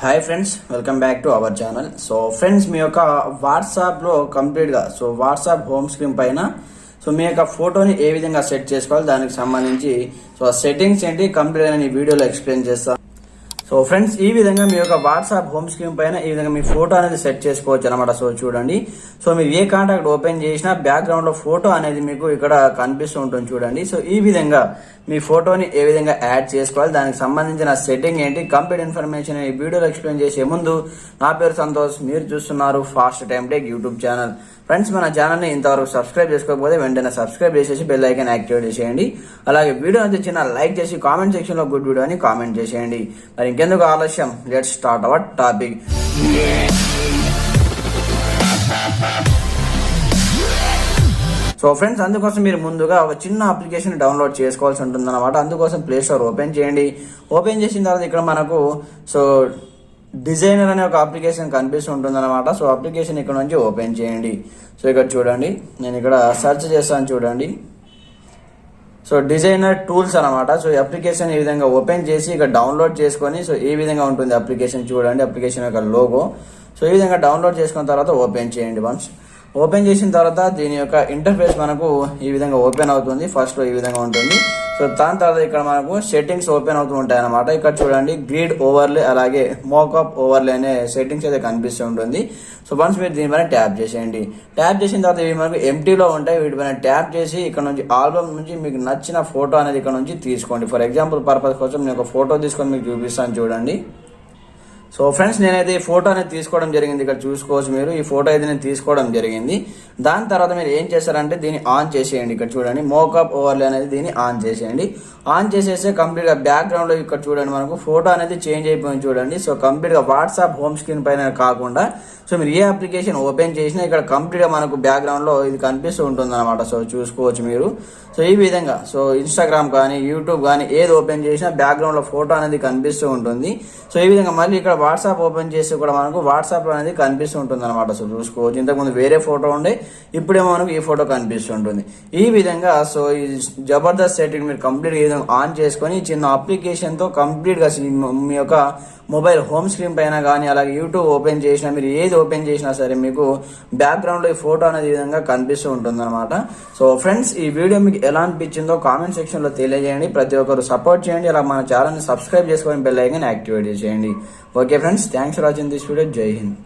Hi friends welcome back to our channel so friends మీ యొక్క వాట్సాప్లో కంప్లీట్గా సో వాట్సాప్ హోమ్ స్క్రీన్ పైన so మీ యొక్క ఫోటోని ఏ విధంగా సెట్ చేసుకోవాలి దానికి సంబంధించి సో సెట్టింగ్స్ ఏంటి కంప్లీట్ అని వీడియోలో ఎక్స్ప్లెయిన్ చేస్తాను సో ఫ్రెండ్స్ ఈ విధంగా మీ యొక్క వాట్సాప్ హోమ్ స్క్రీన్ పైన ఈ విధంగా మీ ఫోటో అనేది సెట్ చేసుకోవచ్చు అనమాట సో చూడండి. సో మీరు ఏ కాంటాక్ట్ ఓపెన్ చేసినా బ్యాక్గ్రౌండ్లో ఫోటో అనేది మీకు ఇక్కడ కనిపిస్తూ ఉంటుంది చూడండి. సో ఈ విధంగా మీ ఫోటోని ఏ విధంగా యాడ్ చేసుకోవాలి దానికి సంబంధించిన సెట్టింగ్ ఏంటి కంప్లీట్ ఇన్ఫర్మేషన్ ఈ వీడియోలో ఎక్స్ప్లెయిన్ చేసే ముందు నా పేరు సంతోష్ మీరు చూస్తున్నారు fast time take YouTube channel friends మన ఛానల్ని ఇంతవరకు సబ్స్క్రైబ్ చేసుకోకపోతే వెంటనే సబ్స్క్రైబ్ చేసేసి బెల్ ఐకాన్ యాక్టివేట్ చేసేయండి. అలాగే వీడియో అయితే చిన్న లైక్ చేసి కామెంట్ సెక్షన్లో గుడ్ వీడియో అని కామెంట్ చేసేయండి. మరి ఇంకెందుకు ఆలస్యం? Let start our topic so friends అందుకోసం మీరు ముందుగా ఒక చిన్న అప్లికేషన్ డౌన్లోడ్ చేసుకోవాల్సి ఉంటుంది అనమాట అందుకోసం ప్లే స్టోర్ ఓపెన్ చేయండి. ఓపెన్ చేసిన తర్వాత ఇక్కడ మనకు సో డిజైనర్ అనే ఒక అప్లికేషన్ కనిపిస్తుంటుంది అనమాట సో అప్లికేషన్ ఇక్కడ నుంచి ఓపెన్ చేయండి. సో ఇక్కడ చూడండి. నేను ఇక్కడ సెర్చ్ చేస్తాను చూడండి. సో డిజైనర్ టూల్స్ అనమాట సో ఈ అప్లికేషన్ ఈ విధంగా ఓపెన్ చేసి ఇక డౌన్లోడ్ చేసుకొని సో ఈ విధంగా ఉంటుంది అప్లికేషన్ చూడండి అప్లికేషన్ యొక్క లోగో. సో ఈ విధంగా డౌన్లోడ్ చేసుకున్న తర్వాత ఓపెన్ చేయండి వన్స్. ఓపెన్ చేసిన తర్వాత దీని యొక్క ఇంటర్ఫేస్ మనకు ఈ విధంగా ఓపెన్ అవుతుంది. ఫస్ట్లో ఈ విధంగా ఉంటుంది. సో దాని తర్వాత ఇక్కడ మనకు సెట్టింగ్స్ ఓపెన్ అవుతూ ఉంటాయి అనమాట ఇక్కడ చూడండి గ్రీడ్ ఓవర్లే అలాగే మోకప్ ఓవర్లే అనే సెట్టింగ్స్ అయితే కనిపిస్తూ ఉంటుంది. సో వన్స్ మీరు దీనిపైన ట్యాప్ చేసేయండి. ట్యాప్ చేసిన తర్వాత ఇవి మనకు ఎంటీలో ఉంటాయి. వీటిపైన ట్యాప్ చేసి ఇక్కడ నుంచి ఆల్బమ్ నుంచి మీకు నచ్చిన ఫోటో అనేది ఇక్కడ నుంచి తీసుకోండి. ఫర్ ఎగ్జాంపుల్ పర్పస్ కోసం నేను ఒక ఫోటో తీసుకొని మీకు చూపిస్తాను చూడండి. సో ఫ్రెండ్స్ నేనైతే ఈ ఫోటో అనేది తీసుకోవడం జరిగింది. ఇక్కడ చూసుకోవచ్చు మీరు. ఈ ఫోటో అయితే నేను తీసుకోవడం జరిగింది. దాని తర్వాత మీరు ఏం చేస్తారంటే దీన్ని ఆన్ చేసేయండి. ఇక్కడ చూడండి. మోకప్ ఓవర్లే అనేది దీన్ని ఆన్ చేసేయండి. ఆన్ చేసేస్తే కంప్లీట్గా బ్యాక్గ్రౌండ్లో ఇక్కడ చూడండి మనకు ఫోటో అనేది చేంజ్ అయిపోయింది చూడండి. సో కంప్లీట్గా వాట్సాప్ హోమ్ స్క్రీన్ పైన కాకుండా సో మీరు ఏ అప్లికేషన్ ఓపెన్ చేసినా ఇక్కడ కంప్లీట్గా మనకు బ్యాక్గ్రౌండ్లో ఇది కనిపిస్తూ ఉంటుంది అనమాట సో చూసుకోవచ్చు మీరు. సో ఈ విధంగా సో ఇన్స్టాగ్రామ్ కానీ యూట్యూబ్ కానీ ఏది ఓపెన్ చేసినా బ్యాక్గ్రౌండ్లో ఫోటో అనేది కనిపిస్తూ ఉంటుంది. సో ఈ విధంగా మళ్ళీ ఇక్కడ వాట్సాప్ ఓపెన్ చేసి కూడా మనకు వాట్సాప్ అనేది కనిపిస్తుంటుంది అనమాట సో చూసుకోవచ్చు. ఇంతకుముందు వేరే ఫోటో ఉండే ఇప్పుడేమో మనకు ఈ ఫోటో కనిపిస్తుంటుంది. ఈ విధంగా సో ఈ జబర్దస్త్ సెట్టింగ్ మీరు కంప్లీట్ ఆన్ చేసుకొని చిన్న అప్లికేషన్తో కంప్లీట్గా మీ యొక్క మొబైల్ హోమ్ స్క్రీన్ పైన కానీ అలాగే యూట్యూబ్ ఓపెన్ చేసినా మీరు ఏది ఓపెన్ చేసినా సరే మీకు బ్యాక్గ్రౌండ్లో ఈ ఫోటో అనేది విధంగా కనిపిస్తూ ఉంటుంది అనమాట సో ఫ్రెండ్స్ ఈ వీడియో మీకు ఎలా అనిపించిందో కామెంట్ సెక్షన్లో తెలియజేయండి. ప్రతి ఒక్కరు సపోర్ట్ చేయండి. అలా మన ఛానల్ని సబ్స్క్రైబ్ చేసుకొని బెల్ ఐకన్ యాక్టివేట్ చేయండి. Okay. Okay friends thanks for watching this video జై హింద్